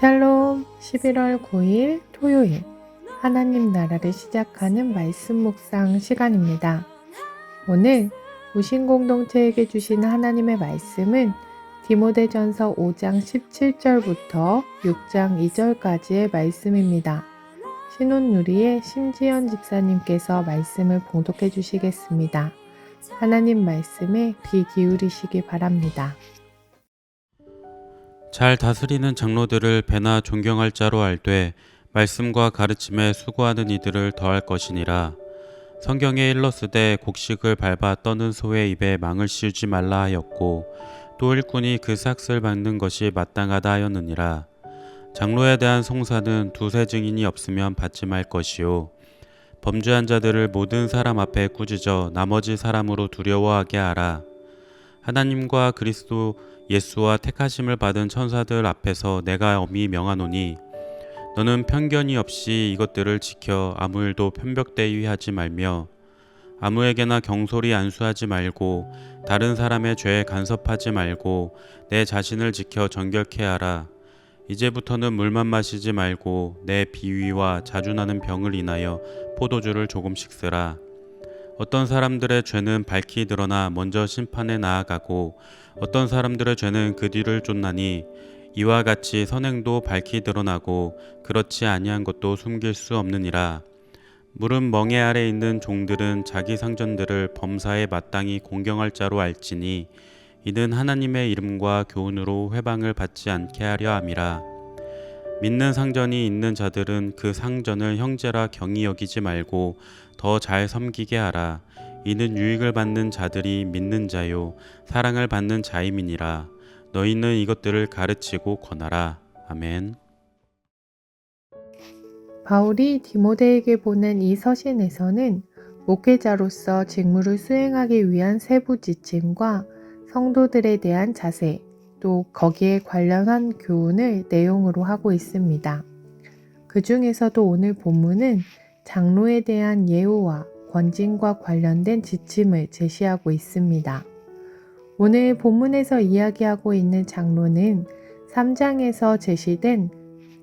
샬롬 11월 9일 토요일 하나님 나라를 시작하는 말씀 묵상 시간입니다. 오늘 우신 공동체에게 주시는 하나님의 말씀은 디모데전서 5장 17절부터 6장 2절까지의 말씀입니다. 신혼누리의 심지연 집사님께서 말씀을 봉독해 주시겠습니다. 하나님 말씀에 귀 기울이시기 바랍니다. 잘 다스리는 장로들을 배나 존경할 자로 알되 말씀과 가르침에 수고하는 이들을 더할 것이니라. 성경에 일렀으되 곡식을 밟아 떠는 소의 입에 망을 씌우지 말라 하였고 또 일꾼이 그 삭슬 밟는 것이 마땅하다 하였느니라. 장로에 대한 송사는 두세 증인이 없으면 받지 말 것이요. 범죄한 자들을 모든 사람 앞에 꾸짖어 나머지 사람으로 두려워하게 하라. 하나님과 그리스도 예수와 택하심을 받은 천사들 앞에서 내가 엄히 명하노니 너는 편견이 없이 이것들을 지켜 아무 일도 편벽대위 하지 말며 아무에게나 경솔히 안수하지 말고 다른 사람의 죄에 간섭하지 말고 내 자신을 지켜 정결케 하라. 이제부터는 물만 마시지 말고 내 비위와 자주 나는 병을 인하여 포도주를 조금씩 쓰라. 어떤 사람들의 죄는 밝히 드러나 먼저 심판에 나아가고 어떤 사람들의 죄는 그 뒤를 쫓나니 이와 같이 선행도 밝히 드러나고 그렇지 아니한 것도 숨길 수 없느니라. 물은 멍에 아래 있는 종들은 자기 상전들을 범사에 마땅히 공경할 자로 알지니 이는 하나님의 이름과 교훈으로 회방을 받지 않게 하려 함이라. 믿는 상전이 있는 자들은 그 상전을 형제라 경히 여기지 말고 더 잘 섬기게 하라. 이는 유익을 받는 자들이 믿는 자요 사랑을 받는 자임이니라. 너희는 이것들을 가르치고 권하라. 아멘. 바울이 디모데에게 보낸 이 서신에서는 목회자로서 직무를 수행하기 위한 세부 지침과 성도들에 대한 자세, 또 거기에 관련한 교훈을 내용으로 하고 있습니다. 그 중에서도 오늘 본문은 장로에 대한 예우와 권징과 관련된 지침을 제시하고 있습니다. 오늘 본문에서 이야기하고 있는 장로는 3장에서 제시된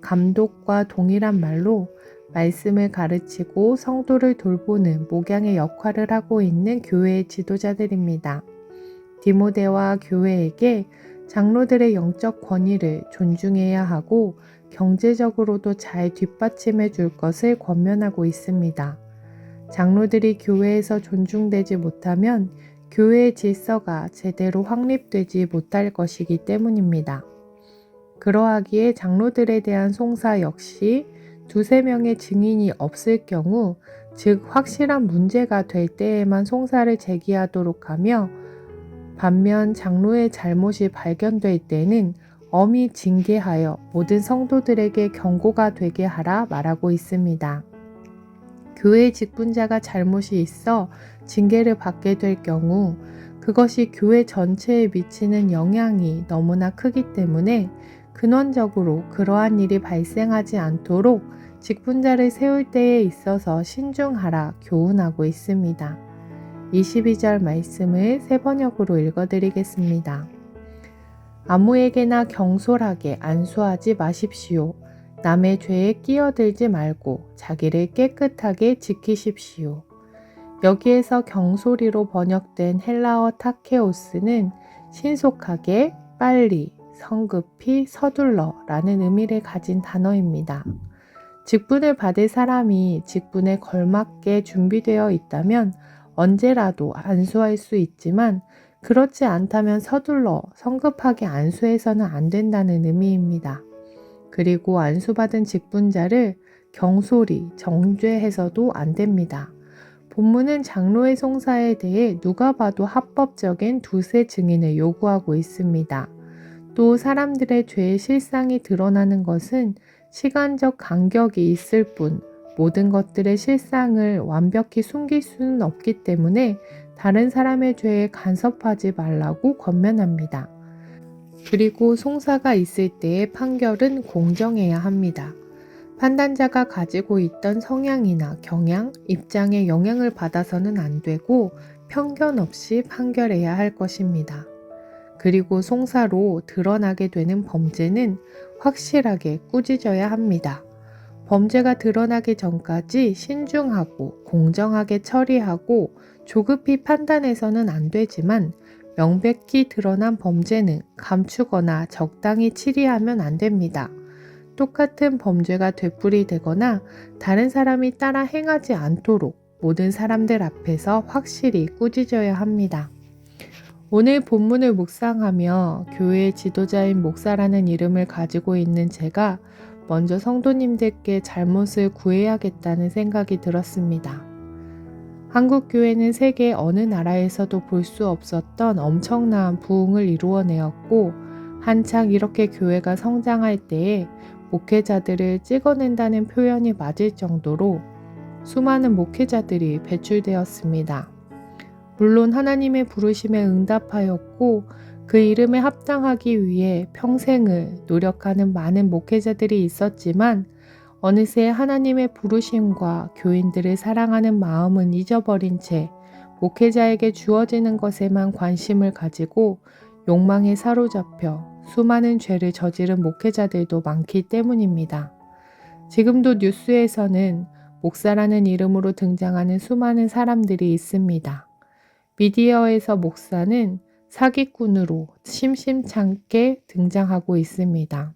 감독과 동일한 말로 말씀을 가르치고 성도를 돌보는 목양의 역할을 하고 있는 교회의 지도자들입니다. 디모데와 교회에게 장로들의 영적 권위를 존중해야 하고 경제적으로도 잘 뒷받침해 줄 것을 권면하고 있습니다. 장로들이 교회에서 존중되지 못하면 교회의 질서가 제대로 확립되지 못할 것이기 때문입니다. 그러하기에 장로들에 대한 송사 역시 두세 명의 증인이 없을 경우, 즉 확실한 문제가 될 때에만 송사를 제기하도록 하며 반면 장로의 잘못이 발견될 때는 엄히 징계하여 모든 성도들에게 경고가 되게 하라 말하고 있습니다. 교회 직분자가 잘못이 있어 징계를 받게 될 경우 그것이 교회 전체에 미치는 영향이 너무나 크기 때문에 근원적으로 그러한 일이 발생하지 않도록 직분자를 세울 때에 있어서 신중하라 교훈하고 있습니다. 22절 말씀을 세 번역으로 읽어드리겠습니다. 아무에게나 경솔하게 안수하지 마십시오. 남의 죄에 끼어들지 말고 자기를 깨끗하게 지키십시오. 여기에서 경솔이로 번역된 헬라어 타케오스는 신속하게, 빨리, 성급히, 서둘러 라는 의미를 가진 단어입니다. 직분을 받을 사람이 직분에 걸맞게 준비되어 있다면 언제라도 안수할 수 있지만 그렇지 않다면 서둘러 성급하게 안수해서는 안 된다는 의미입니다. 그리고 안수받은 직분자를 경솔히 정죄해서도 안 됩니다. 본문은 장로의 송사에 대해 누가 봐도 합법적인 두세 증인을 요구하고 있습니다. 또 사람들의 죄의 실상이 드러나는 것은 시간적 간격이 있을 뿐 모든 것들의 실상을 완벽히 숨길 수는 없기 때문에 다른 사람의 죄에 간섭하지 말라고 권면합니다. 그리고 송사가 있을 때의 판결은 공정해야 합니다. 판단자가 가지고 있던 성향이나 경향, 입장에 영향을 받아서는 안 되고 편견 없이 판결해야 할 것입니다. 그리고 송사로 드러나게 되는 범죄는 확실하게 꾸짖어야 합니다. 범죄가 드러나기 전까지 신중하고 공정하게 처리하고 조급히 판단해서는 안 되지만 명백히 드러난 범죄는 감추거나 적당히 치리하면 안 됩니다. 똑같은 범죄가 되풀이되거나 다른 사람이 따라 행하지 않도록 모든 사람들 앞에서 확실히 꾸짖어야 합니다. 오늘 본문을 묵상하며 교회의 지도자인 목사라는 이름을 가지고 있는 제가 먼저 성도님들께 잘못을 구해야겠다는 생각이 들었습니다. 한국 교회는 세계 어느 나라에서도 볼 수 없었던 엄청난 부흥을 이루어내었고 한창 이렇게 교회가 성장할 때에 목회자들을 찍어낸다는 표현이 맞을 정도로 수많은 목회자들이 배출되었습니다. 물론 하나님의 부르심에 응답하였고 그 이름에 합당하기 위해 평생을 노력하는 많은 목회자들이 있었지만 어느새 하나님의 부르심과 교인들을 사랑하는 마음은 잊어버린 채 목회자에게 주어지는 것에만 관심을 가지고 욕망에 사로잡혀 수많은 죄를 저지른 목회자들도 많기 때문입니다. 지금도 뉴스에서는 목사라는 이름으로 등장하는 수많은 사람들이 있습니다. 미디어에서 목사는 사기꾼으로 심심찮게 등장하고 있습니다.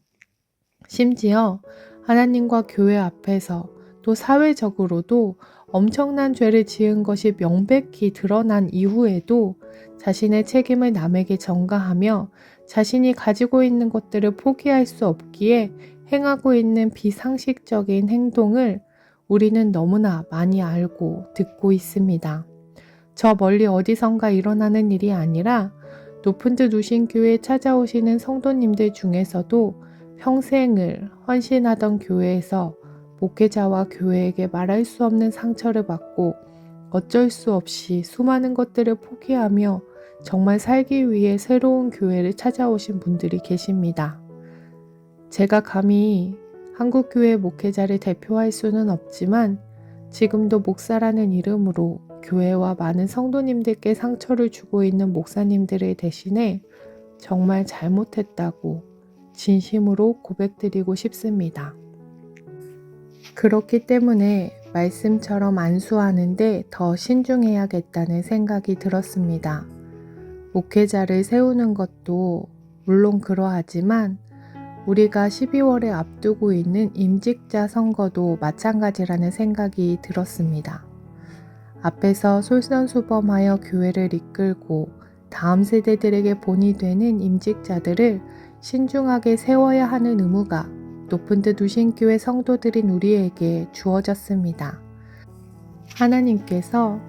심지어 하나님과 교회 앞에서 또 사회적으로도 엄청난 죄를 지은 것이 명백히 드러난 이후에도 자신의 책임을 남에게 전가하며 자신이 가지고 있는 것들을 포기할 수 없기에 행하고 있는 비상식적인 행동을 우리는 너무나 많이 알고 듣고 있습니다. 저 멀리 어디선가 일어나는 일이 아니라 높은 듯 우신 교회에 찾아오시는 성도님들 중에서도 평생을 헌신하던 교회에서 목회자와 교회에게 말할 수 없는 상처를 받고 어쩔 수 없이 수많은 것들을 포기하며 정말 살기 위해 새로운 교회를 찾아오신 분들이 계십니다. 제가 감히 한국교회 목회자를 대표할 수는 없지만 지금도 목사라는 이름으로 교회와 많은 성도님들께 상처를 주고 있는 목사님들을 대신해 정말 잘못했다고 진심으로 고백드리고 싶습니다. 그렇기 때문에 말씀처럼 안수하는데 더 신중해야겠다는 생각이 들었습니다. 목회자를 세우는 것도 물론 그러하지만 우리가 12월에 앞두고 있는 임직자 선거도 마찬가지라는 생각이 들었습니다. 앞에서 솔선수범하여 교회를 이끌고 다음 세대들에게 본이 되는 임직자들을 신중하게 세워야 하는 의무가 높은 듯 우신교회 성도들인 우리에게 주어졌습니다. 하나님께서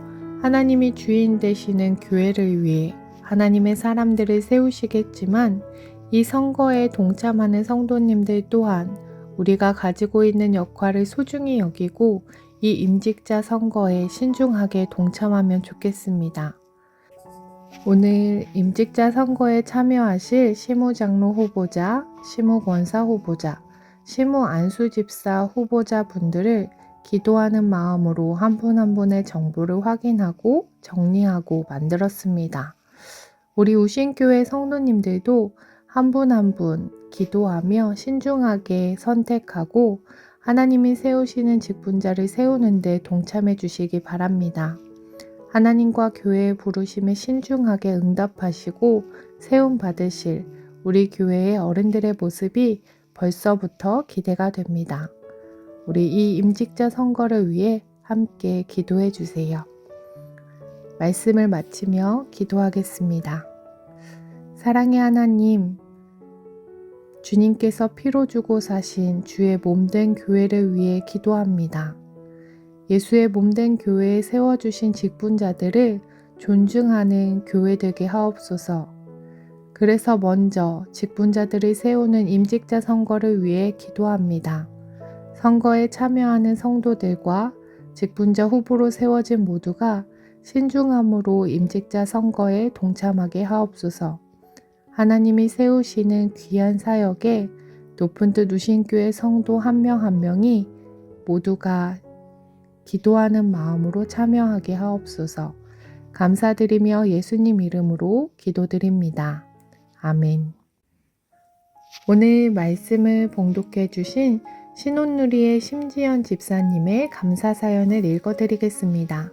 하나님이 주인 되시는 교회를 위해 하나님의 사람들을 세우시겠지만 이 선거에 동참하는 성도님들 또한 우리가 가지고 있는 역할을 소중히 여기고 이 임직자 선거에 신중하게 동참하면 좋겠습니다. 오늘 임직자 선거에 참여하실 시무장로 후보자, 시무권사 후보자, 시무 안수집사 후보자 분들을 기도하는 마음으로 한 분 한 분의 정보를 확인하고 정리하고 만들었습니다. 우리 우신교회 성도님들도 한 분 한 분 기도하며 신중하게 선택하고 하나님이 세우시는 직분자를 세우는데 동참해 주시기 바랍니다. 하나님과 교회의 부르심에 신중하게 응답하시고 세움 받으실 우리 교회의 어른들의 모습이 벌써부터 기대가 됩니다. 우리 이 임직자 선거를 위해 함께 기도해 주세요. 말씀을 마치며 기도하겠습니다. 사랑의 하나님, 주님께서 피로 주고 사신 주의 몸된 교회를 위해 기도합니다. 예수의 몸된 교회에 세워주신 직분자들을 존중하는 교회 되게 하옵소서. 그래서 먼저 직분자들을 세우는 임직자 선거를 위해 기도합니다. 선거에 참여하는 성도들과 직분자 후보로 세워진 모두가 신중함으로 임직자 선거에 동참하게 하옵소서. 하나님이 세우시는 귀한 사역에 높은 뜻 우신교회 성도 한 명한 명이 모두가 기도하는 마음으로 참여하게 하옵소서. 감사드리며 예수님 이름으로 기도드립니다. 아멘. 오늘 말씀을 봉독해 주신 신혼누리의 심지연 집사님의 감사 사연을 읽어드리겠습니다.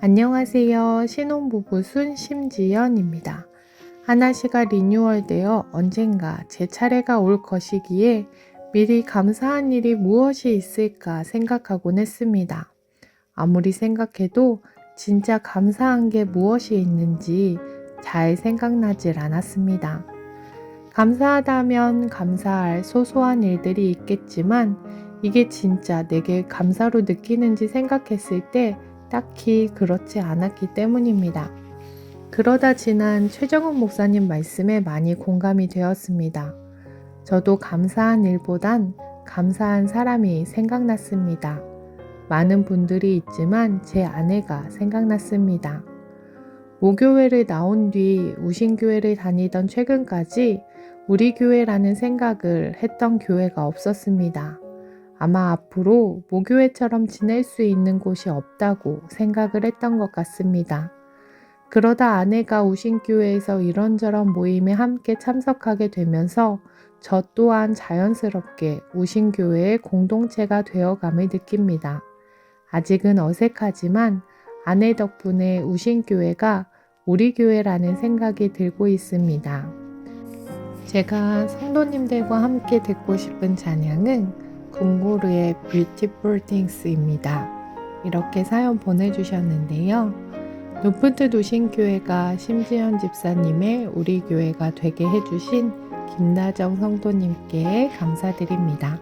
안녕하세요. 신혼부부 순 심지연입니다. 하나시가 리뉴얼되어 언젠가 제 차례가 올 것이기에 미리 감사한 일이 무엇이 있을까 생각하곤 했습니다. 아무리 생각해도 진짜 감사한 게 무엇이 있는지 잘 생각나질 않았습니다. 감사하다면 감사할 소소한 일들이 있겠지만 이게 진짜 내게 감사로 느끼는지 생각했을 때 딱히 그렇지 않았기 때문입니다. 그러다 지난 최정은 목사님 말씀에 많이 공감이 되었습니다. 저도 감사한 일보단 감사한 사람이 생각났습니다. 많은 분들이 있지만 제 아내가 생각났습니다. 모교회를 나온 뒤 우신교회를 다니던 최근까지 우리 교회라는 생각을 했던 교회가 없었습니다. 아마 앞으로 모교회처럼 지낼 수 있는 곳이 없다고 생각을 했던 것 같습니다. 그러다 아내가 우신교회에서 이런저런 모임에 함께 참석하게 되면서 저 또한 자연스럽게 우신교회의 공동체가 되어감을 느낍니다. 아직은 어색하지만 아내 덕분에 우신교회가 우리 교회라는 생각이 들고 있습니다. 제가 성도님들과 함께 듣고 싶은 찬양은 군고르의 Beautiful Things입니다. 이렇게 사연 보내주셨는데요. 높은 뜻 우신교회가 심지연 집사님의 우리 교회가 되게 해주신 김나정 성도님께 감사드립니다.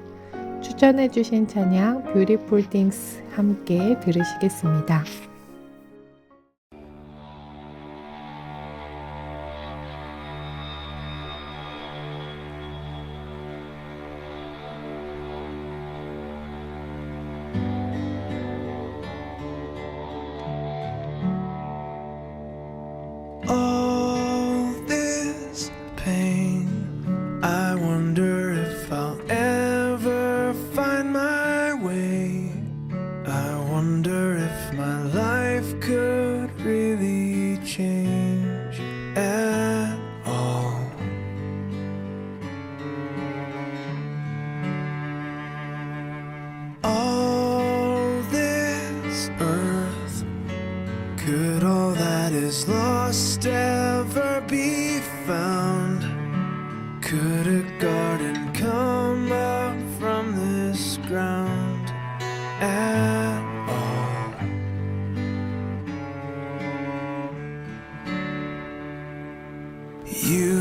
추천해주신 찬양 Beautiful Things 함께 들으시겠습니다. At all? You